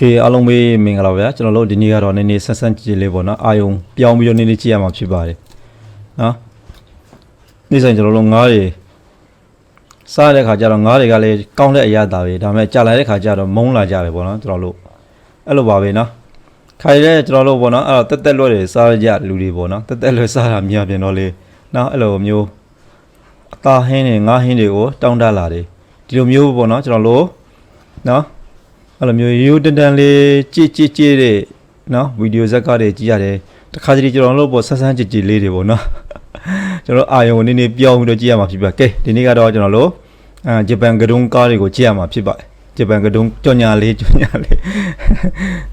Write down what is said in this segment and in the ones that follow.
ကဲအားလုံးပဲမင်္ဂလာပါဗျာကျွန်တော်တို့ဒီနေ့ကတော့နည်းနည်းဆန်းဆန်းကြည်ကြည်လေးပေါ့နော်အာယုံပြောင်းပြီးတော့နည်းနည်းကြည့်ရမှာဖြစ်ပါတယ်နော်နေ့စဉ်ကျွန်တော်တို့ငားတွေစားတဲ့ခါကျတော့ငားတွေကလည်းကောင်းတဲ့အရာတာပဲဒါပေမဲ့ကြာလာတဲ့ခါကျတော့မုန်းလာကြတယ်ပေါ့နော်ကျွန်တော်တို့အဲ့လိုပါပဲနော်ခိုင်တဲ့ကျွန်တော်တို့ပေါ့နော်အဲ့တော့တက်တက်လွတ်တွေစားကြလူတွေပေါ့နော်တက်တက်လွတ်စားတာမြင်ပြန်တော့လေနော်အဲ့လိုမျိုးအသားဟင်းတွေငားဟင်းတွေကိုတောင်းတလာတယ်ဒီလိုမျိုးပေါ့နော်ကျွန်တော်တို့နော် အဲ့လိုမျိုးရိုးတန်တန်လေးကြည်ကြည်ကြည်တဲ့နော်ဗီဒီယိုဇက်ကားတွေကြည့်ရတယ်တခါတလေကျွန်တော်တို့ပေါ့ဆန်းဆန်းကြည်ကြည်လေးတွေပေါ့နော်ကျွန်တော်အာယုံနည်းနည်းပြောင်းပြီးတော့ကြည့်ရမှာဖြစ်ပါကဲဒီနေ့ကတော့ကျွန်တော်တို့အာဂျပန်ကဒုံကားတွေကိုကြည့်ရမှာဖြစ်ပါတယ်ဂျပန်ကဒုံကြော်ညာလေးကြော်ညာလေး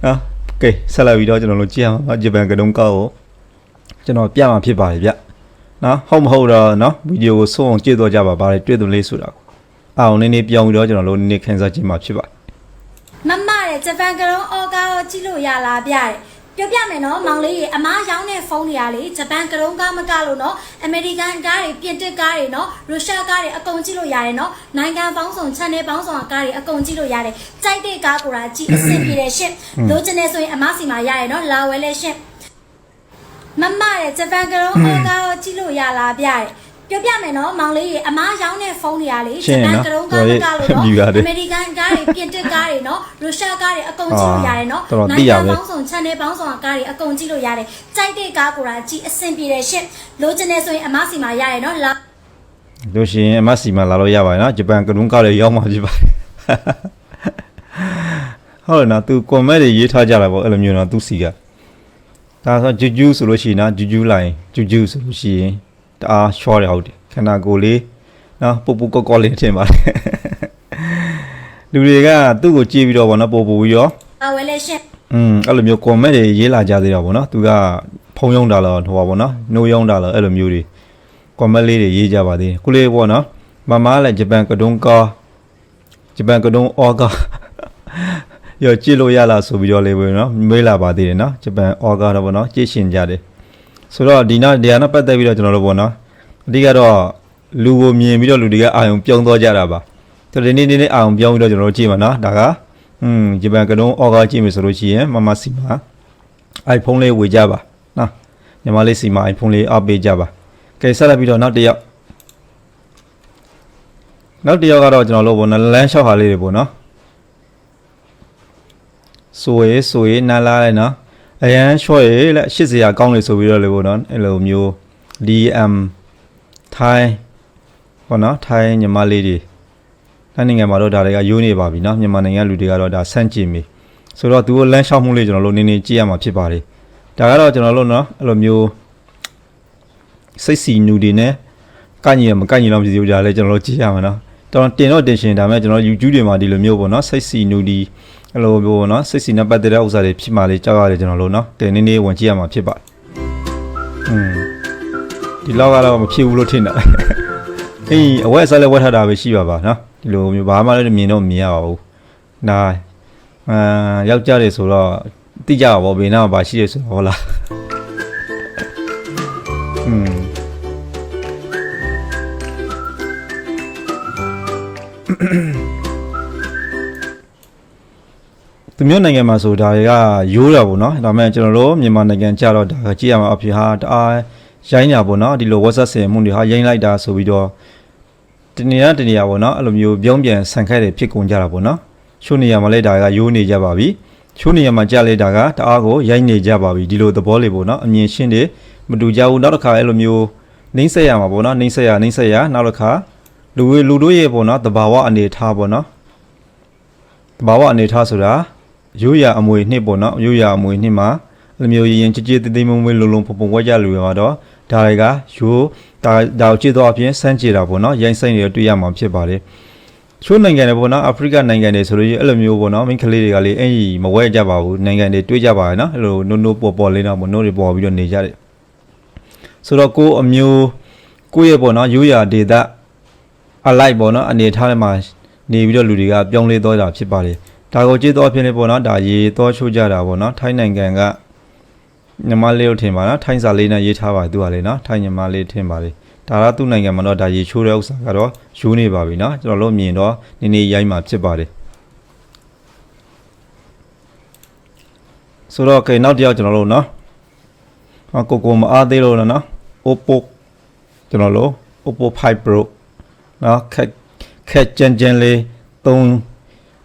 နော်ကဲဆက်လက်ပြီးတော့ကျွန်တော်တို့ကြည့်ရမှာဂျပန်ကဒုံကားကိုကျွန်တော်ပြမှာဖြစ်ပါတယ်ဗျနော်ဟုတ်မဟုတ်တော့နော်ဗီဒီယိုကိုဆုံးအောင်ကြည့်တော့ကြပါပါလေတွေ့တယ်လေးဆိုတာကိုအာယုံနည်းနည်းပြောင်းပြီးတော့ကျွန်တော်တို့နည်းနည်းခန်းစားကြည့်မှာဖြစ်ပါတယ် မမတဲ့ဂျပန်ကရုံးအော်ကာကိုကြည့်လို့ရလားဗျတဲ့ပြောပြမယ်နော်မောင်လေးရေအမားရောင်းတဲ့ဖုန်းတွေကလေဂျပန်ကရုံးကားမကလို့နော်အမေရိကန်ကားတွေပြင်တစ်ကားတွေနော်ရုရှားကားတွေအကုန်ကြည့်လို့ရတယ်နော်နိုင်ငံပေါင်းစုံ channel ပေါင်းစုံကားတွေအကုန်ကြည့်လို့ရတယ်ကြိုက်တဲ့ကားကိုယ်တာကြည့်အဆင်ပြေတယ်ရှင့်လိုချင်တယ်ဆိုရင်အမားစီမှာရတယ်နော်လာဝဲလဲရှင့်မမတဲ့ဂျပန်ကရုံးအော်ကာကိုကြည့်လို့ရလားဗျတဲ့ ပြောပြမယ်နော်မောင်လေးရေအမားရောင်းတဲ့ဖုန်းတွေကလေရှဂျင်းပန်နော်ကရုံးကားမကလို့တော်နော်ရေးအမေရိကန်ကားတွေပြင်တစ်ကားတွေနော်ရုရှားကားတွေအကုန်ကြည့်လို့ရတယ်နော်တော်တော်သိရပဲပေါင်းစုံ channel ပေါင်းစုံကားတွေအကုန်ကြည့်လို့ရတယ်ကြိုက်တဲ့ကားကိုယ်တာကြည့်အဆင်ပြေတယ်ရှင့်လိုချင်တယ်ဆိုရင်အမစီမှာရတယ်နော်လာလို့ရှိရင်အမတ်စီမှာလာလို့ရပါတယ်နော်ဂျပန်ကဒုံကားတွေရောက်မှာဖြစ်ပါတယ်ဟုတ်တယ်နော်သူကွန်မန့်တွေရေးထားကြတာပေါ့အဲ့လိုမျိုးနော်သူစီကဒါဆိုဂျူဂျူဆိုလို့ရှိရင်နော်ဂျူဂျူလိုင်းဂျူဂျူဆိုလို့ရှိရင် တအား short ရဟုတ်တယ်ခန္ဓာကိုယ်လေးနော်ပူပူကော့ကော့လေးထင်ပါတယ်လူတွေကသူ့ကိုကြည့်ပြီးတော့ဗောနော်ပူပူပြီးတော့လာဝဲလဲရှင့်อืมအဲ့လိုမျိုး comment တွေရေးလာကြသေးတာဗောနော်သူကဖုံးယုံတာလားဟိုပါဗောနော်နှိုးယုံတာလားအဲ့လိုမျိုးတွေ comment လေးတွေရေးကြပါသေးတယ်ခုလေးဗောနော်မမလည်းဂျပန်ကဒုံကာဂျပန်ကဒုံအော်ကာရောကြည့်လို့ရလားဆိုပြီးတော့လေးပဲနော်မေးလာပါသေးတယ်နော်ဂျပန်အော်ကာတော့ဗောနော်ကြည့်ရှင်ကြတယ် ဆိုတော့ဒီနောက်ဒီဟာနဲ့ပတ်သက်ပြီးတော့ကျွန်တော်တို့ဗောနော်အဓိကတော့လူကိုမြင်ပြီးတော့လူတွေကအာယုံပြုံးသွားကြတာပါဆိုတော့ဒီနေ့နေ့နေ့အာယုံပြောင်းပြီးတော့ကျွန်တော်တို့ကြည့်ပါနော်ဒါကอืมဂျပန်ကတုံးအော်ဂါကြည့်မယ်ဆိုလို့ရှိရင်မမစီမှာ iPhone လေးဝေကြပါနော်ညီမလေးစီမှာ iPhone လေးအပေးကြပါကဲဆက်လက်ပြီးတော့နောက်တစ်ယောက်နောက်တစ်ယောက်ကတော့ကျွန်တော်တို့ဘောနော်လမ်းလျှောက်ဟာလေးတွေပေါ့နော်ဆိုရဲဆိုရဲနားလာလိုက်နော် အရန် short ရေလက်ရှစ်စရာကောင်းလေဆိုပြီးတော့လေပေါ့နော်အဲ့လိုမျိုး DM ထိုင်းပေါ့နော်ထိုင်းညီမလေးတွေတိုင်းနိုင်ငံမှာတော့ဒါတွေကယိုးနေပါပြီနော်မြန်မာနိုင်ငံလူတွေကတော့ဒါဆန့်ကျင်ပြီဆိုတော့သူတို့လမ်းလျှောက်မှုလေးကျွန်တော်တို့နင်းနေကြည့်ရမှာဖြစ်ပါတယ်ဒါကတော့ကျွန်တော်တို့နော်အဲ့လိုမျိုးစိတ်စီနူတွေနဲ့ကန့်ညီရမကန့်ညီတော့ပြည်စီကြလဲကျွန်တော်တို့ကြည့်ရမှာနော်တော်တင်တော့တင်ရှင်ဒါမဲ့ကျွန်တော် YouTube တွေမှာဒီလိုမျိုးပေါ့နော်စိတ်စီနူဒီ အဲ့လိုမျိုးပေါ့เนาะစိတ်စီနဲ့ပတ်သက်တဲ့ဥစ္စာတွေဖြစ်မှလေးကြောက်ရတယ်ကျွန်တော်တို့เนาะတင်နေနေဝင်ကြည့်ရမှာဖြစ်ပါတယ်อืมဒီလောက်ကတော့မဖြစ်ဘူးလို့ထင်တာ အေးအဝက်ဆက်လက်ဝက်ထားတာပဲရှိပါပါနော်ဒီလိုမျိုးဘာမှလည်းမြင်တော့မမြင်ရပါဘူးဒါအာယောက်ျားတွေဆိုတော့တိကြပါဘောဘေးနားမှာဘာရှိရဆိုတော့ဟုတ်လားอืม သူမျိုးနိုင်ငံမှာဆိုဒါတွေကရိုးတာပေါ့နော်ဒါပေမဲ့ကျွန်တော်တို့မြန်မာနိုင်ငံကြတော့ဒါကကြည့်ရမှာအဖြစ်ဟာတအားရိုင်းညာပေါ့နော်ဒီလို WhatsApp ဆင်မှုတွေဟာရိုင်းလိုက်တာဆိုပြီးတော့တနေရတနေရပေါ့နော်အဲ့လိုမျိုးပြောင်းပြန်ဆန်ခက်တွေဖြစ်ကုန်ကြတာပေါ့နော်ချိုးနေရမှာလဲဒါကရိုးနေကြပါပြီချိုးနေရမှာကြလဲဒါကတအားကိုရိုက်နေကြပါပြီဒီလိုသဘောလေးပေါ့နော်အမြင်ရှင်းတွေမတူကြဘူးနောက်တစ်ခါအဲ့လိုမျိုးနှိမ့်ဆက်ရမှာပေါ့နော်နှိမ့်ဆက်ရနှိမ့်ဆက်ရနောက်တစ်ခါလူဝေလူတို့ရဲ့ပေါ့နော်တဘာဝအနေထားပေါ့နော်တဘာဝအနေထားဆိုတာ ရိုးရအမွေနှစ်ပေါ့နော်ရိုးရအမွေနှစ်မှာအဲ့လိုမျိုးရင်ရင်ကြည်ကြည်တိတ်တိတ်မုံမွေးလုံလုံဖုံဖုံဝက်ကြလူရတော့ဒါတွေကရိုးဒါဒါကိုကြည့်တော့အပြင်စမ်းကြည့်တာပေါ့နော်ရိုင်းဆိုင်တွေတွေ့ရမှာဖြစ်ပါတယ်ချိုးနိုင်ငံတွေပေါ့နော်အာဖရိကနိုင်ငံတွေဆိုလို့အဲ့လိုမျိုးပေါ့နော်မိန်းကလေးတွေကလေအဲ့ဒီမဝဲကြပါဘူးနိုင်ငံတွေတွေးကြပါရနော်အဲ့လိုနိုးနိုးပေါ်ပေါ်လေးတော့ပေါ့နိုးတွေပေါ်ပြီးတော့နေကြတယ်ဆိုတော့ကိုယ်အမျိုးကိုယ့်ရဲ့ပေါ့နော်ရိုးရာဒေသအလိုက်ပေါ့နော်အနေထားထဲမှာနေပြီးတော့လူတွေကပြောင်းလဲသွားတာဖြစ်ပါတယ် ဒါကိုကြည့်တော့ဖြစ်နေပေါ့နော်ဒါရေးတော့ချိုးကြတာပေါ့နော်ထိုင်းနိုင်ငံကညီမလေးတို့ထင်ပါနော်ထိုင်းစာလေးနဲ့ရေးထားပါသူကလေနော်ထိုင်းညီမလေးထင်ပါလေဒါကသူ့နိုင်ငံမှာတော့ဒါရေချိုးတဲ့ဥစ္စာကတော့ယူနေပါပြီနော်ကျွန်တော်တို့မြင်တော့နေနေရိုက်မှာဖြစ်ပါတယ်ဆိုတော့ okay နောက်တစ်ယောက်ကျွန်တော်တို့နော်ကိုကိုမအားသေးလို့နော် Oppo ကျွန်တော်တို့ Oppo 5 Pro နော်ခက်ခက်ကြမ်းကြမ်းလေး3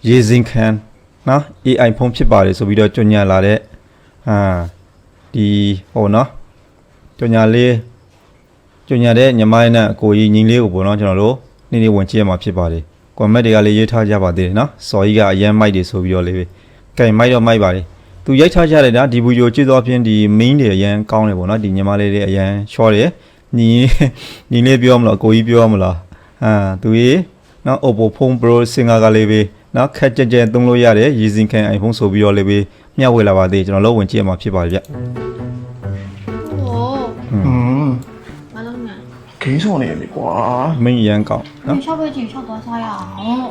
ရေစင်ခံနော် AI ဖုန်းဖြစ်ပါတယ်ဆိုပြီးတော့ကြညာလာတဲ့ဟာဒီဟိုနော်ကြညာလေးကြညာတဲ့ညီမနဲ့အကိုကြီးညီလေးကိုပေါ့နော်ကျွန်တော်တို့နေ့နေ့ဝင်ကြည့်ရမှာဖြစ်ပါတယ်ကွန်မန့်တွေကလည်းရေးထားကြပါသေးတယ်နော်စော်ကြီးကအရန်မိုက်တယ်ဆိုပြီးတော့လေးပဲကဲမိုက်တော့မိုက်ပါတယ်သူရိုက်ထားကြတယ်ဒါဒီဗီဒီယိုကြည့်တော့အပြင်ဒီ main တွေအရန်ကောင်းတယ်ပေါ့နော်ဒီညီမလေးတွေအရန် short တယ်ညီညီလေးပြောမလားအကိုကြီးပြောမလားဟာသူကြီးနော် Oppo Phone Pro စင်ကာကလေးပဲ နော်ခက်ကြက်ကြက်သုံးလို့ရတယ်ရည်စင်ခံ iPhone ဆိုပြီးတော့လေးပဲမျှဝေလာပါသေးကျွန်တော်လုံးဝင်ကြည့်ရမှာဖြစ်ပါတယ်ဗျဟိုอืมမလုံးနဲ့ဂိမ်းဆောင်နေလေကွာမင်းအရန်ကောင်းနော်ရှောက်ပဲကြည့်ရှောက်သွားစားရအောင်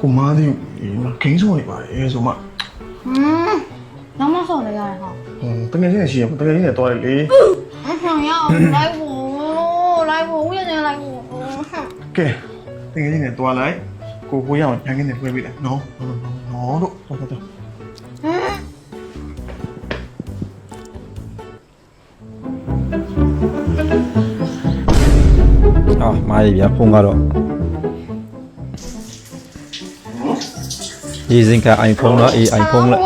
ကိုမားသည်ဂိမ်းဆောင်နေပါလေဆိုမှဟမ်နောက်မဆော်လိုက်ရတယ်ဟာဟွန်းတကယ်ချင်းရှိရတကယ်ချင်းနဲ့တွားရလေအဖေရအောင်လိုက်ဖို့လိုက်ဖို့ဦးရနေလိုက်ဖို့ကဲတကယ်ချင်းနဲ့တွားလိုက် ကိုကိုရအောင်ညငင်းနဲ့တွဲပေးလိုက်နော်နော်တို့တော်တော်တော်အာမားရဗျဖုန်းကတော့ရည်စင်ခံ iPhone တော့ AI ဖုန်းလက်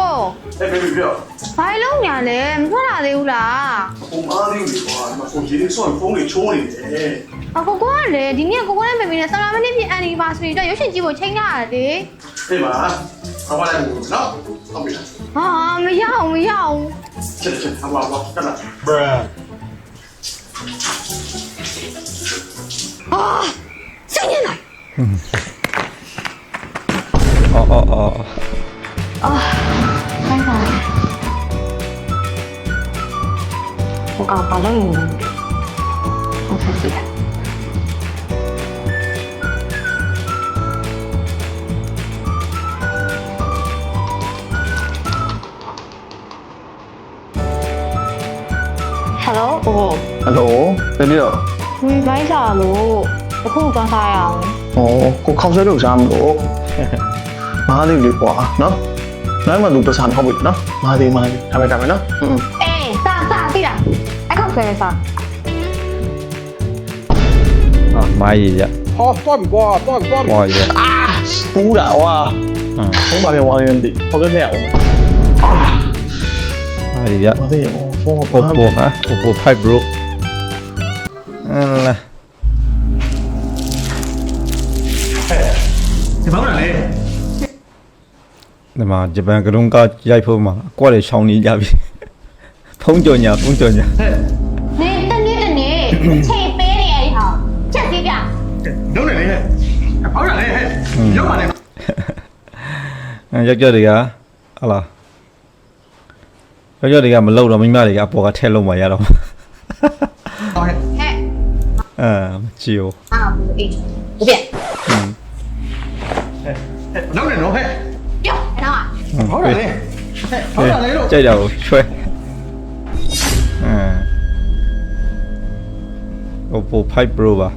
အဲ့ဘေဘီပြောဘာလုံးညာလဲမထွက်လာသေးဘူးလားကိုမားသည်လေကွာဒီမှာကိုကြီးလေးဆော့ဖုန်းလေးချိုးနေတယ် အကိုကလေဒီနေ့ကိုကနဲ့မေမေနဲ့ဆလာမနေ့ပြင်အန်နီဘာစရီတော့ရုပ်ရှင်ကြည့်ဖို့ချိန်ရတယ်လေအေးပါအမလိုက်ဘူးနော်ဟုတ်ပြီလားဟာမရအောင်မရအောင်ချက်ချက်အမဘာကလာဟာဆိုင်နေလိုက်အော်အော်အော်ဆိုင်ပါဟိုကောင်ဘာလုံးနေဟုတ်ပါပြီ ဟယ်လိုဟိုဟယ်လိုတနေ့တော့ဝီဘိုင်းစာလို့အခုကစားရအောင်ဩကိုခေါက်ဆွဲလို့စားမလို့မားလေးလေးကွာနော်နိုင်မှသူပစာမဟုတ်ဘူးနော်မားလေးမားလေးဒါပဲဒါပဲနော်อืมအေးစာစာသိလားအခေါက်ဆွဲစာอ่ะมาอีกอ่ะဟောတော့ကွာတော့တော့มาอีกอ่ะအာပူတာကွာอืมဘုံပါပြန်ဝါရင်ဒီခေါက်ဆွဲနေရအောင်มาอีกอ่ะမသိရဘူး ဗျဘာသိရောဖုန်း Oppo ဟာ Oppo 5 Pro အင်းလာဒီဘောင်းလားလေဒီမှာဂျပန်ကရုံးကရိုက်ဖို့မှာအကွက်တွေရှောင်းနေကြပြီဖုံးကြော်ညာဖုံးကြော်ညာနေတနေ့တနေ့ချိန်ပေးနေရတဲ့ဟာချက်စီးပြလုံးနေလေဟဲ့ဘောင်းလားလေဟဲ့ရောက်ပါလေအဲယောက်ျားတွေကဟာလာ ယောက်ျားတွေကမလောက်တော့မိန်းမတွေကအပေါ်ကထဲလုံးမှရတော့ဟဲ့အဲမကြည့်ဘူးအာဘူးအေးဘုပြလုံးနေတော့ဟဲ့ပြောအဲ့တော့ဘောင်းလားလေဟဲ့ဘောင်းလားလေလို့ကြိုက်တာကိုချွဲအဲ Oppo 5 Pro ပါ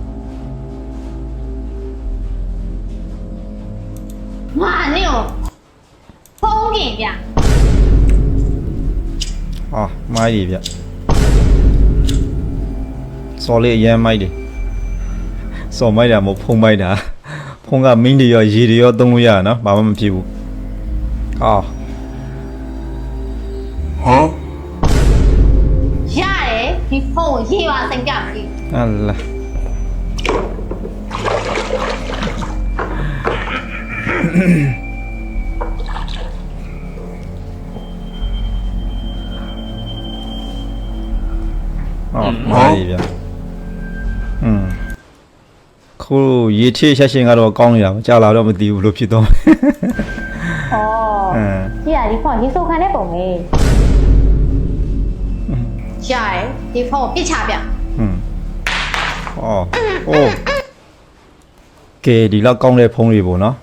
ငါနေရောဖုန်းပြင်ပြ ဟာမိုင်းကြီးဗျစော်လေးအရမ်းမိုက်တယ်စော်မိုက်တာမဟုတ်ဖုံးမိုက်တာဖုံးကမင်းတွေရောရေတွေရောသုံးလို့ရတာနော်ဘာမှမဖြစ်ဘူးဟာရတယ်ဒီဖုန်းကိုရေးပါစိတ်ကြပြီအလာအော် မာရီဗျอืมခုရေချေချက်ရှင်ကတော့ကောင်းနေတာမကြလာတော့မသိဘူးလို့ဖြစ်တော့ ဩ အင်း ကြည့်ရဒီဖုန်းရေးစုခံတဲ့ပုံပဲရတယ်ဒီဖုန်းကိုပြစ်ချပြ อืมအော်โอ้ကဲဒီလောက်ကောင်းတဲ့ဖုန်းတွေပေါ့နော်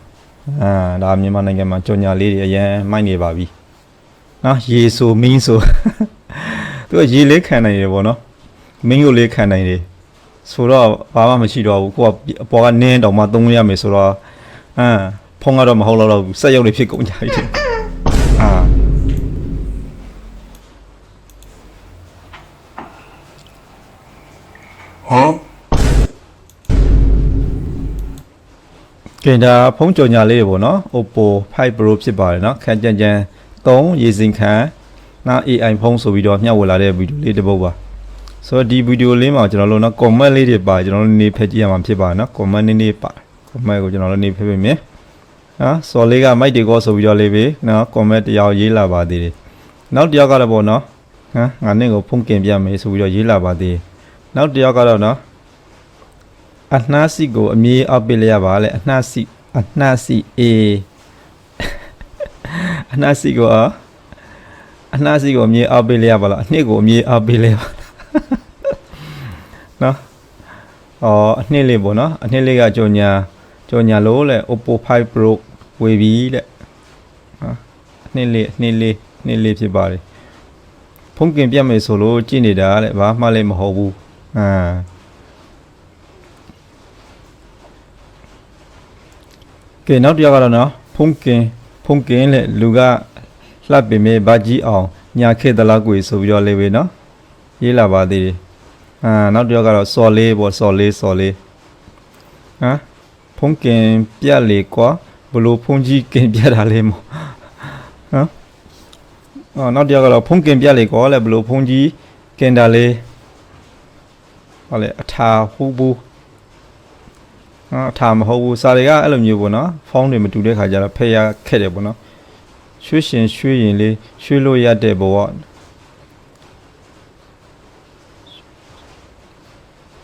အာဒါမြန်မာနိုင်ငံမှာကြော်ညာလေးတွေအရင်မိုက်နေပါပြီနော်ရေဆိုမင်းဆို သူကရေလေးခံနိုင်တယ်ပေါ့နော် မင်းကိုလေးခံနိုင်တယ်ဆိုတော့ဘာမှမရှိတော့ဘူးကိုကအပေါ်ကနင်းတောင်မှသုံးရမယ်ဆိုတော့အမ်ဖုံးကတော့မဟုတ်တော့ဘူးစက်ရုပ်တွေဖြစ်ကုန်ကြပြီအာဟောကင်ဒါဖုံးကြော်ညာလေးတွေပေါ့နော် Oppo 5 Pro ဖြစ်ပါတယ်နော်ခန်းကြမ်းကြမ်း3ရေစင်ခန်းနောက် AI ဖုံးဆိုပြီးတော့မျှဝေလာတဲ့ဗီဒီယိုလေးတစ်ပုဒ်ပါ ဆိုတော့ဒီဗီဒီယိုလေးမှာကျွန်တော်တို့နော် comment လေးတွေပါကျွန်တော်တို့နေဖက်ကြည့်ရမှာဖြစ်ပါတယ်နော် comment နည်းနည်းပါ comment ကိုကျွန်တော်တို့နေဖက်ပေးမယ်နော်စော်လေးကမိုက်တွေကောဆိုပြီးတော့လေးပဲနော် comment တယောက်ရေးလာပါသေးတယ်နောက်တစ်ယောက်ကတော့ပေါ့နော်ဟမ်ငါနဲ့ကိုဖုန်းကင်ပြမယ်ဆိုပြီးတော့ရေးလာပါသေးတယ်နောက်တစ်ယောက်ကတော့နော်အနှားစီကိုအမြေးအောက်ပေးလိုက်ရပါလေအနှားစီအနှားစီအေးအနှားစီကိုအအနှားစီကိုအမြေးအောက်ပေးလိုက်ရပါလားအနှစ်ကိုအမြေးအောက်ပေးလိုက်ရပါလား နော်အော်အနှစ်လေးပေါ့နော်အနှစ်လေးကကြော်ညာကြော်ညာလို့လေ Oppo 5 Pro ဝေပြီတဲ့ဟာအနှစ်လေးအနှစ်လေးအနှစ်လေးဖြစ်ပါတယ်ဖုန်းကင်ပြတ်မယ်ဆိုလို့ကြည့်နေတာတဲ့ဘာမှလည်းမဟုတ်ဘူးအာကဲနောက်တစ်ယောက်ကတော့နော်ဖုန်ကင်ဖုန်ကင်လေလူကလှပ်ပင်မဲ့ဗကြီးအောင်ညာခဲ့သလားကိုဆိုပြီးတော့လေးပဲနော်ရေးလာပါသေးတယ် အာနောက်တစ်ယောက်ကတော့စော်လေးပေါ့စော်လေးစော်လေးဟမ်ဖုန်ကင်ပြက်လေကွာဘလို့ဖုန်ကြီးကင်ပြက်တာလေးမို့ဟမ်အော်နောက်တစ်ယောက်ကတော့ဖုန်ကင်ပြက်လေကွာလေဘလို့ဖုန်ကြီးကင်တာလေးဟောလေအထာဟူဘူးဟာအထာမဟုတ်ဘူးစာတွေကအဲ့လိုမျိုးပေါ့နော်ဖုန်းတွေမတူတဲ့ခါကျတော့ဖယ်ရခက်တယ်ပေါ့နော်ရွှေရှင်ရွှေရင်လေးရွှေလို့ရတဲ့ဘဝ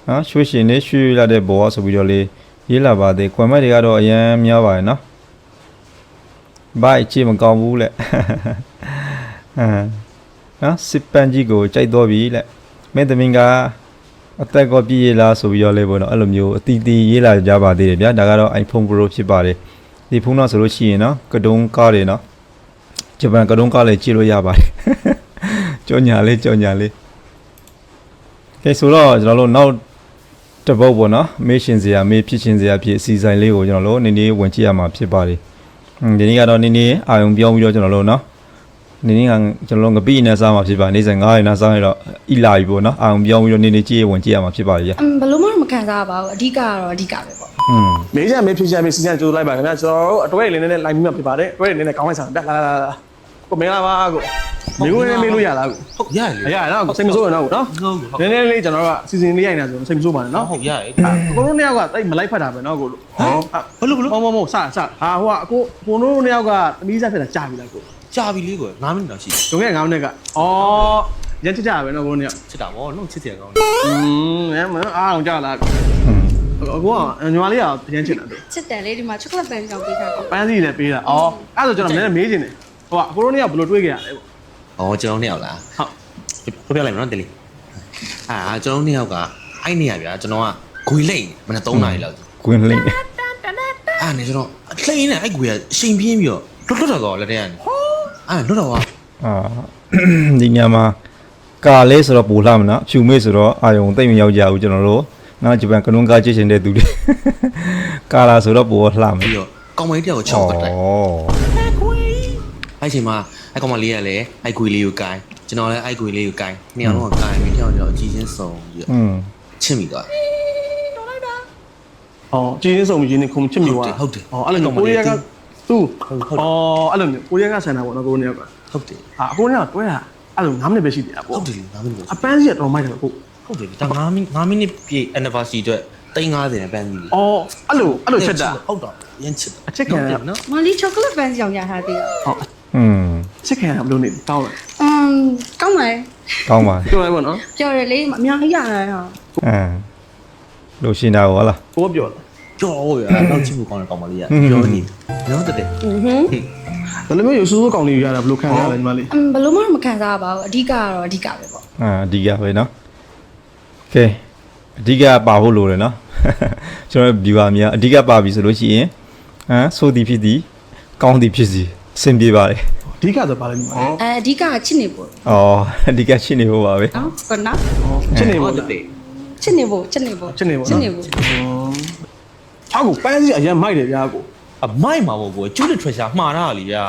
ဟာရွှေရှင်လေးရွှေရတဲ့ဘဝဆိုပြီးတော့လေးရေးလာပါသေးကွန်မန့်တွေကတော့အရင်များပါတယ်နော်ဘိုက်ကြည့်မကောင်းဘူးလက်ဟမ်နော်စစ်ပန်ကြီးကိုကြိုက်တော့ပြီလက်မင်းသမီးကအသက်ကောပြည့်ရလားဆိုပြီးတော့လေပေါ့နော်အဲ့လိုမျိုးအတီးတီးရေးလာကြပါသေးတယ်ဗျာဒါကတော့ iPhone Pro ဖြစ်ပါတယ်ဒီဖုန်းတော့ဆိုလို့ရှိရင်နော်ကတုံးကားတွေနော်ဂျပန်ကတုံးကားလေးကြည့်လို့ရပါတယ်ကြောညာလေးကြောညာလေးကဲဆိုတော့ကျွန်တော်တို့နောက် တစ်ပုတ်ပေါ့နော်မေးရှင်စရာမေးဖြစ်ရှင်စရာဖြစ်အစီအစဉ်လေးကိုကျွန်တော်တို့နည်းနည်းဝင်ကြည့်ရမှာဖြစ်ပါတယ်ဟွန်းဒီနေ့ကတော့နည်းနည်းအာယုံပြောင်းပြီးတော့ကျွန်တော်တို့နော်နေနေကကျွန်တော်တို့ငပိနဲ့စားမှာဖြစ်ပါနေစဉ်9ရက်နဲ့စားရတော့အီလာပြီပေါ့နော်အာုံပြောင်းပြီးတော့နေနေကြည့်ရဝင်ကြည့်ရမှာဖြစ်ပါလေကြာအမ်ဘယ်လို့မှမခံစားပါဘူးအဓိကကတော့အဓိကပဲပေါ့อืมမေးချက်မေးဖြေချက်မေးစီစဉ်ကြိုးလိုက်ပါခင်ဗျာကျွန်တော်တို့အတွဲလေးနဲ့လိုက်ပြီးမှဖြစ်ပါတယ်အတွဲလေးနဲ့ကောင်းလိုက်စားတက်လာလာလာ ကိုမင်္ဂလာပါကိုမျိုးဝင်မေးလို့ရလားကိုဟုတ်ရရရနော်စိတ်မဆိုးရနော်ကိုနော်ဟုတ်ဟုတ်နည်းနည်းလေးကျွန်တော်တို့ကအစီအစဉ်လေးရိုက်နေတာဆိုစိတ်မဆိုးပါနဲ့နော်ဟုတ်ရရအကိုတို့နှစ်ယောက်ကအဲ့မလိုက်ဖတ်တာပဲနော်ကိုလို့ဟုတ်ဘလို့ဘလို့မဟုတ်မဟုတ်စစဟာဟိုကအကိုကိုတို့နှစ်ယောက်ကသမီးစားဖြစ်တာကြာပြီလားကိုကြာပြီလေးကို9မိနစ်တော့ရှိတယ်ငွေ9မိနစ်ကအော်ရန်ချစ်ကြတာပဲနော်ကိုတို့နှစ်ယောက်ချစ်တာဗောလုံးချစ်တယ်ကောင်းတယ်อืมအဲမအားအောင်ကြလားအကူကညီမလေးကပြန်ချစ်တာတို့ချစ်တယ်လေဒီမှာ chocolate ပန်းကြောင်ပေးတာပန်းစီလည်းပေးတာအော်အဲ့ဒါဆိုကျွန်တော်လည်းမေးချင်တယ် ဟိုကကိုတို့နှစ်ယောက်ဘယ်လိုတွေးကြရလဲပေါ့ဩကျွန်တော်နှစ်ယောက်လားဟုတ်ပြပြလိုက်မယ်နော်တလီအာကျွန်တော်နှစ်ယောက်ကအဲ့နေရဗျာကျွန်တော်ကဂွေလိမ့်မနေ့3နာရီလောက်ကွင်းလိမ့်အာနေကျွန်တော်လှိမ့်နေအဲ့ဂွေကအချိန်ပြင်းပြီးတော့လွတ်လွတ်တော့လက်ထဲကနေအာလွတ်တော့ပါအာဒီညမှာကာလေးဆိုတော့ပူလှမနော်ဖြူမေးဆိုတော့အာယုံသိမ့်မရောက်ကြဘူးကျွန်တော်တို့နော်ဂျပန်ကနုံကားကြည့်ရှင်တဲ့သူတွေကာလာဆိုတော့ပူလှမယ်ပြီးတော့ကောင်းမလေးတယောက်ကိုချောက်ပတ်လိုက် အဲ့ချိန်မှာအဲ့ကောင်မလေးကလည်းအဲ့ဂွေလေးကိုကိုင်းကျွန်တော်လည်းအဲ့ဂွေလေးကိုကိုင်းနှစ်ယောက်လုံးကကိုင်းပြီးတယောက်တယောက်အကြည့်ချင်းစုံပြီးอืတော့มချစ်မိသွားဩကျင်းစုံရင်းနေခုံချစ်မြွာဟုတ်တယ်ဩအဲ့လိုမျိုးကိုရီးယားကသူ့ဟုတ်ဟုတ်ဩအဲ့လိုမျိုးကိုရီးယားကဆန်တာပေါ့နော်ကိုတို့နှစ်ယောက်ကဟုတ်တယ်အာကိုတို့နှစ်ယောက်တွဲတာအဲ့လို9မိနစ်ပဲရှိသေးတာပေါ့ဟုတ်တယ်လေ9မိနစ်အပန်းစီကတော်မိုက်တယ်ကိုဟုတ်တယ်ဒါ9မိနစ်9မိနစ်ပြည့် anniversary အတွက်350နဲ့ပန်းကြီးဩအဲ့လိုအဲ့လိုချက်တာဟုတ်တော့ရမ်းချစ်အချက်ခံရနော် မလီချောကလက်ပန်းကြောင်ရထားသေးတယ်ဟုတ် อืม ချက်ခံရဘယ်လိုနေတောင်းလဲ အမ်ကောင်းပါလေ ကောင်းပါလေ ပြောလိုက်ပေါ့နော် ပြောရလေအများကြီးရတယ်ဟာ အာလို့ရှင်တာဟုတ်လား ကိုကပြောတယ် ကြော်ရတော့ချစ်ဖို့ကောင်းတဲ့ကောင်မလေးကပြောနေနော်တဲ့တဲ့ ဟွန်း ဘယ်လိုမျိုးရဆူဆူကောင်လေးယူရတာဘယ်လိုခံရလဲညီမလေး အမ်ဘယ်လို့မှမခံစားပါဘူးအဓိကကတော့အဓိကပဲပေါ့ အာအဓိကပဲเนาะကဲအဓိကပါဖို့လိုတယ်เนาะ ကျွန်တော် viewer များအဓိကပါပြီဆိုလို့ရှိရင်ဟမ်ဆိုသည်ဖြစ်သည်ကောင်းသည်ဖြစ်စီ အဆင်ပြေပါလေအဓိကဆိုပါလဲညီမလေးအဲအဓိကကချစ်နေဖို့ဩအဓိကရှိနေဖို့ပါပဲနော်ကောနော်ချစ်နေပေါ့တဲ့တဲ့ချစ်နေဖို့ချစ်နေဖို့ချစ်နေပေါ့ချစ်နေဖို့ချောက်ကိုပန်းစီအရင်မိုက်တယ်ဗျာကိုအမိုက်မှာပေါ့ကွယ်ကျူးတဲ့ treasure မှားတာလေဗျာ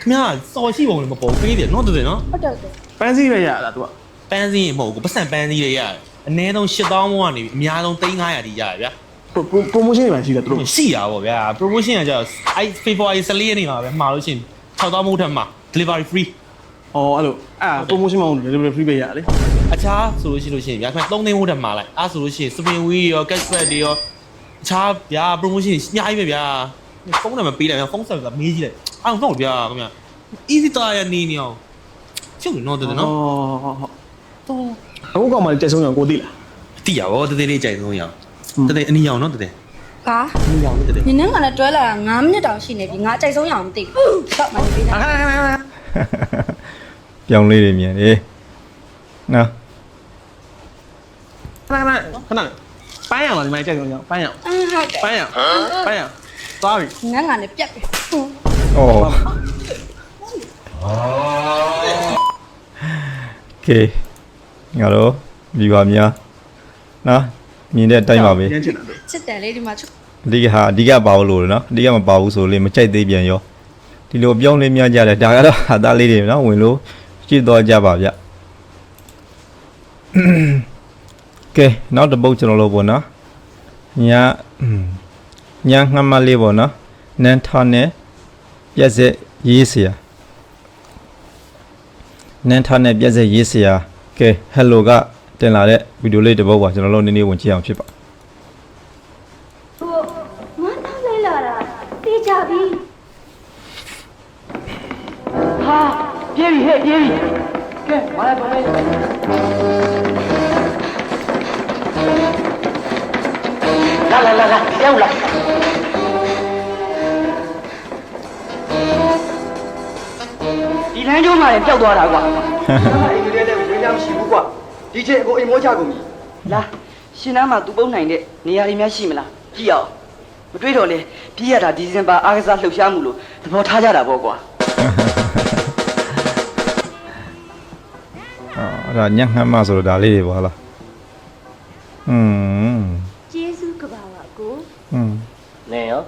ခင်ဗျာစော်ရှိပုံလည်းမပေါ်ပေးတယ်နော်တဲ့တဲ့နော်ဟုတ်တယ်ဟုတ်ပန်းစီပဲရတာသူကပန်းစည်းမဟုတ်ဘူးပတ်စံပန်းစည်းတွေရတယ်အနည်းဆုံး8000မို့ကနေအများဆုံး3500တိရရဗျာ ပရိုမိုးရှင်းတွေပါရှိတယ်သူတို့ရှိရပါဗျာ promotion ကကြာအဲ့ February 14ရက်နေ့မှာပဲမှာလို့ရှိရင်6000မို့ထက်မှာ delivery free ဩအဲ့လိုအဲ့ပရိုမိုးရှင်းမအောင် delivery free ပေးရလေအခြားဆိုလို့ရှိလို့ရှိရင်ဗျာခင်ဗျ3သိန်းမို့ထက်မှာလိုက်အဲ့ဆိုလို့ရှိရင် spin wheel ရော cashback တွေရောအခြားဗျာ promotion အများကြီးပဲဗျာဖုန်းနံပါတ်ပေးလိုက်ဗျာဖုန်းဆက်ပြီးမေးကြည့်လိုက်အောင်တော့ဗျာခင်ဗျ easy တာရနေနေအောင်ကျုပ်နော်တဲ့နော်ဟုတ်အခုကောင်မလေးတက်ဆုံးရအောင်ကိုသိလားတိရပါတသေးလေးကြိုက်ဆုံးရအောင် တသေးအနီအောင်နော်တသေးဟာအနီအောင်တသေးနင်းနဲ့ငါနဲ့တွဲလာတာ9မိနစ်တောင်ရှိနေပြီငါအကြိုက်ဆုံးရအောင်မသိဘူးတော့မနေပေးတာပြောင်းလေးတွေမြင်လေနော်ခဏခဏခဏပန်းရအောင်ဒီမှာတက်ဆုံးရအောင်ပန်းရအောင်အင်းဟုတ်တယ်ပန်းရအောင်ပန်းရအောင်သွားပြီငါငါနဲ့ပြက်ပြီဩကဲငါတို့ဒီပါများနော် မြင်တဲ့အတိုင်းပါပဲရမ်းချင်တာလေချစ်တယ်လေဒီမှာချုပ်အဓိကဟာအဓိကပါဘူးလို့နော်အဓိကမပါဘူးဆိုလေမကြိုက်သေးပြန်ရောဒီလိုပြောင်းလဲများကြတယ်ဒါကတော့ဟာသားလေးတွေနော်ဝင်လို့ကြည့်တော့ကြပါဗျကဲနောက်တစ်ပုတ်ကျွန်တော်တို့ပေါ့နော်ညာညာငှမ်းမလေးပေါ့နော်နန်းထားနဲ့ပြက်စက်ရေးစရာနန်းထားနဲ့ပြက်စက်ရေးစရာကဲဟယ်လိုက တင်လာတဲ့ဗီဒီယိုလေးတစ်ပုတ်ပါကျွန်တော်တို့နည်းနည်းဝင်ကြည့်အောင်ဖြစ်ပါငါထားလိုက်လာတာသိကြပြီပြေးပြီဟဲ့ပြေးပြီကဲမာလိုက်ပါမယ်လာလာလာလာရောက်လာဒီလမ်းကျိုးမှာလည်းပျောက်သွားတာကွာအိမ်ကလေးလည်းဝင်ကြမရှိဘူးကွာ ဒီချိန်ကိုအိမ်မောချကုန်ပြီလာရှင်နားမှာသူပုံနိုင်တဲ့နေရာတွေများရှိမလားကြည့်အောင်မတွေ့တော့လေပြေးရတာဒီဇင်ဘာအားကစားလှုပ်ရှားမှုလို့သဘောထားကြတာပေါ့ကွာ အာအဲ့ဒါညက်ငှမ်းမဆိုတော့ဒါလေးတွေပေါ့ဟုတ်လားอืม ကျေးဇူးကပါပါကို อืม နေရော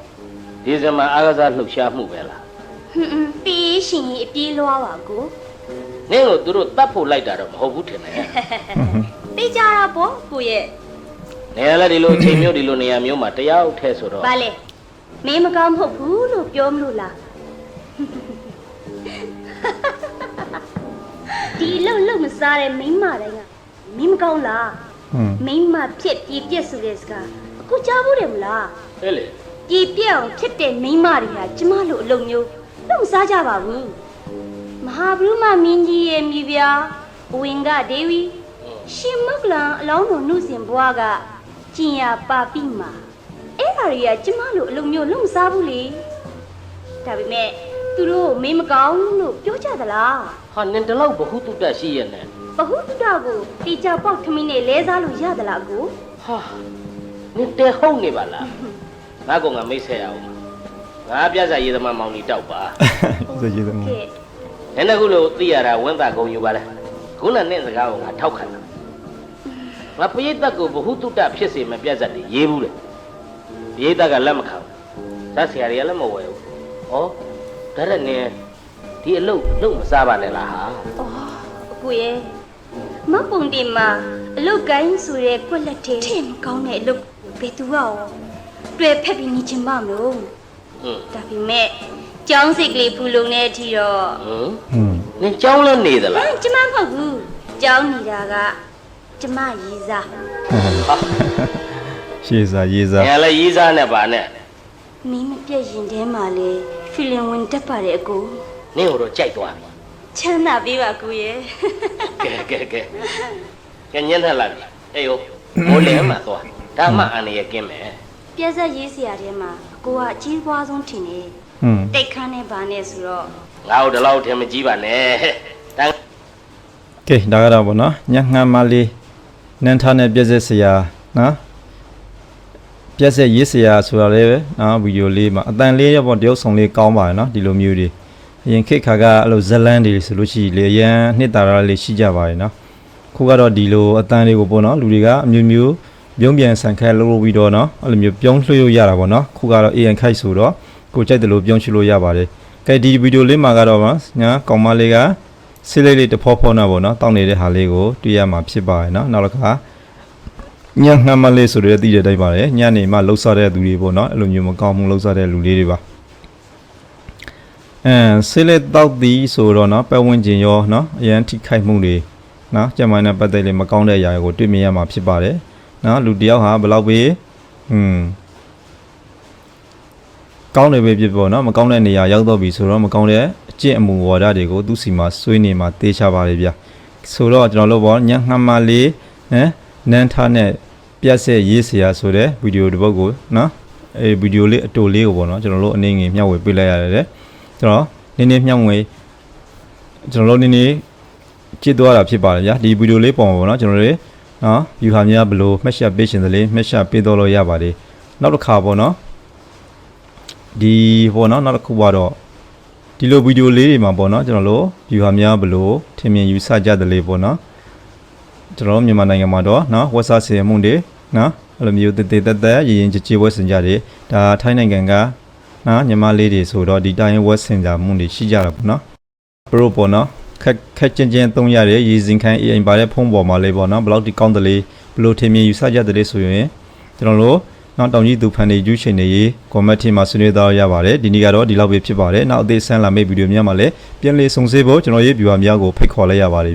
ဒီဇင်ဘာအားကစားလှုပ်ရှားမှုပဲလား ဟွန်းဟွန်းပြီးရှင်ရင်အပြေးလွားပါကို နင်းကိုသူတို့တတ်ဖို့လိုက်တာတော့မဟုတ်ဘူးထင်တယ်သိကြတာပေါ့ကိုရဲ့နေရလဲဒီလိုအချိန်မျိုးဒီလိုနေရာမျိုးမှာတရားဥထဲဆိုတော့ဗာလေမင်းမကောင်းမဟုတ်ဘူးလို့ပြောမလို့လားဒီလုံလုံမစားတဲ့မိန်းမတိုင်းကမင်းမကောင်းလားอืมမိန်းမဖြစ်ပြပြက်ဆိုတဲ့စကားအခုကြားဘူးတယ်မလားဟဲ့လေပြပြက်အောင်ဖြစ်တဲ့မိန်းမတွေဟာကျမလိုအလုပ်မျိုးလုံမစားကြပါဘူး မဟာဘုရမမင်းကြီးရဲ့မိဖုရားဘဝင်ကဒေဝီရှင်မုတ်လံအလောင်းတော်နှုတ်စဉ်ဘွားကကျင်ရပါပိမာအဲ့ဟာတွေကကျမလိုအလုပ်မျိုးလုံမစားဘူးလေဒါပေမဲ့သူတို့မင်းမကောင်းလို့ပြောကြသလားဟာနင်တလောက်ဘဟုတုတ္တရှိရဲ့နဲ့ဘဟုတုတကိုတေချာပေါက်ထမင်းနဲ့လဲစားလို့ရသလားကိုဟာနင်တဲဟုတ်နေပါလားငါကငါမိတ်ဆက်ရအောင်ငါပြဿနာရေးသမားမောင်ကြီးတောက်ပါဆိုကြည့်တယ်ကဲ နည်းနည်းခုလို့သိရတာဝင်းသာကုန်ယူပါလေခုနနဲ့စကားကိုငါထောက်ခံတာငါပရိသတ်ကိုဘဟုတုတ္တဖြစ်စေမပြဿနာတွေရေးဘူးလေပရိသတ်ကလက်မခံဘူးဇက်ဆရာတွေကလည်းမဝယ်ဘူးဩဒါရက်နင်ဒီအလုပ်လုပ်မစားပါနဲ့လားဟာအော်အကိုရဲ့မပုံတင်မှာအလုတ်ကိုင်းဆိုတဲ့ကွက်လက်ထဲထင်မကောင်းတဲ့အလုတ်ဘယ်သူရောတွေ့ဖက်ပြီးနေချင်ပါမလို့ဟွန်းဒါပေမဲ့ ကျောင်းစိတ်ကလေးဖူလုံတဲ့အထိတော့ဟွန်းอืมနင်ကြောင်းလည်းနေသဟလားမ်ကျမမဟုတ်ဘူးကျောင်းနေတာကကျမရေးစားရှေးစားရေးစားငါလည်းရေးစားနဲ့ပါနဲ့မင်းမပြည့်ရင်ထဲမှာလေဖီလင်ဝင်တက်ပါတယ်အကိုနင့်ကိုတော့ကြိုက်သွားပြီချမ်းသာပေးပါကိုရဲ့ကဲကဲကဲကဲညံ့ထက်လာပြီအေးဟိုမိုးလဲမှာသွားဒါမှအန်ရကင်းမယ်ပြက်ဆက်ရေးစရာထဲမှာအကိုကအကြီးပွားဆုံးထင်တယ် อืมတိတ်ခမ်းနဲ့ဗာနဲ့ဆိုတော့ငါ့ကိုဒီလောက်ထင်မကြည့်ပါနဲ့တန်းကဲဒါကတော့ဗောနော်ညက်ငှမ်းမလေးနန်းထားနဲ့ပြက်ဆက်စရာနော်ပြက်ဆက်ရေးစရာဆိုတာလေးပဲနော်ဗီဒီယိုလေးမှာအတန်လေးရပေါ့တရုပ်ဆောင်လေးကောင်းပါတယ်နော်ဒီလိုမျိုးတွေအရင်ခေတ်ခါကအဲ့လိုဇလန်းတွေဆိုလို့ရှိရင်လေအရန်နှစ်တာရလေးရှိကြပါတယ်နော်ခုကတော့ဒီလိုအတန်လေးကိုပေါ့နော်လူတွေကအမျိုးမျိုးပြုံးပြန်ဆန်ခက်လုပ်လို့ပြီးတော့နော်အဲ့လိုမျိုးပြုံးလွှတ်ရရတာပေါ့နော်ခုကတော့ AN ခိုက်ဆိုတော့ ကိုကြိုက်တယ်လို့ပြုံးချလို့ရပါတယ်ကဲဒီဗီဒီယိုလေးမှာကတော့ဗာညာကောင်မလေးကဆေးလေးလေးတဖောဖောနာပေါ့နော်တောင်းနေတဲ့ဟာလေးကိုတွေ့ရမှာဖြစ်ပါတယ်နော်နောက်တစ်ခါညံငှမ်းမလေးဆိုတော့တည်တဲ့တိုက်ပါတယ်ညနေမှလှုပ်ဆောင်တဲ့သူတွေပေါ့နော်အဲ့လိုမျိုးမကောင်းမှုလှုပ်ဆောင်တဲ့လူလေးတွေပါအဲဆေးလက်တောက်သည်ဆိုတော့နော်ပတ်ဝန်းကျင်ရောနော်အရန်ထိခိုက်မှုတွေနော်ကျန်မာနဲ့ပတ်သက်လို့မကောင်းတဲ့အရာတွေကိုတွေ့မြင်ရမှာဖြစ်ပါတယ်နော်လူတစ်ယောက်ဟာဘယ်လောက်ပဲอืม ကောင်းတယ်ပဲဖြစ်ပေါ့နော်မကောင်းတဲ့နေရာရောက်တော့ပြီဆိုတော့မကောင်းတဲ့အကျင့်အမူဝါဒတွေကိုသူ့စီမှာဆွေးနေမှာတေးချပါလေဗျာဆိုတော့ကျွန်တော်တို့ပေါ့ညံငှမ်းမလေးဟမ်နန်းထားနဲ့ ပြက်ဆက်ရေးเสียဆိုတဲ့ဗီဒီယိုတစ်ပုဒ်ကိုနော်အဲဗီဒီယိုလေးအတူလေးကိုပေါ့နော်ကျွန်တော်တို့အနေငယ်မျှဝေပေးလိုက်ရတယ်တဲ့ကျွန်တော်နည်းနည်းမျှဝေကျွန်တော်တို့နည်းနည်းကြည့်သွားတာဖြစ်ပါတယ်ဗျာဒီဗီဒီယိုလေးပုံပေါ့နော်ကျွန်တော်တို့နော်ယူဟာများဘလို့မှတ်ချက်ပေးရှင်သလေးမှတ်ချက်ပေးတော့လို့ရပါတယ်နောက်တစ်ခါပေါ့နော် ဒီပေါ့နော်နောက်တစ်ခုကတော့ဒီလိုဗီဒီယိုလေးတွေမှာပေါ့နော်ကျွန်တော်တို့ယူဟာများဘလို့ထင်မြင်ယူဆကြတယ်လေပေါ့နော်ကျွန်တော်တို့မြန်မာနိုင်ငံမှာတော့နော်ဝက်ဆာစီယမှုတွေနော်အဲ့လိုမျိုးတည်တည်တက်တက်ရရင်ကြည်ကြည်ဝက်စင်ကြတယ်ဒါထိုင်းနိုင်ငံကနော်ညီမလေးတွေဆိုတော့ဒီတိုင်းဝက်စင်ကြမှုတွေရှိကြတာပေါ့နော်ပရိုပေါ့နော်ခက်ခက်ချင်းချင်းသုံးရတဲ့ရည်စင်ခိုင်းအိမ်ပါတဲ့ဖုန်းပေါ်မှာလေးပေါ့နော်ဘယ်လောက်ဒီကောင်းတယ်လေးဘယ်လိုထင်မြင်ယူဆကြတယ်လေးဆိုရင်ကျွန်တော်တို့ နောက်တောင်ကြီးသူဖန်နေယူရှင်တွေရေ comment ထဲမှာဆွေးနွေးသားရပါတယ်ဒီနေ့ကတော့ဒီလောက်ပဲဖြစ်ပါတယ်နောက်အသေးဆန်းလာမယ့်ဗီဒီယိုများမှာလည်းပြန်လည်ဆုံစေဖို့ကျွန်တော်ရေး viewer များကိုဖိတ်ခေါ်လိုက်ရပါတယ်ဗျ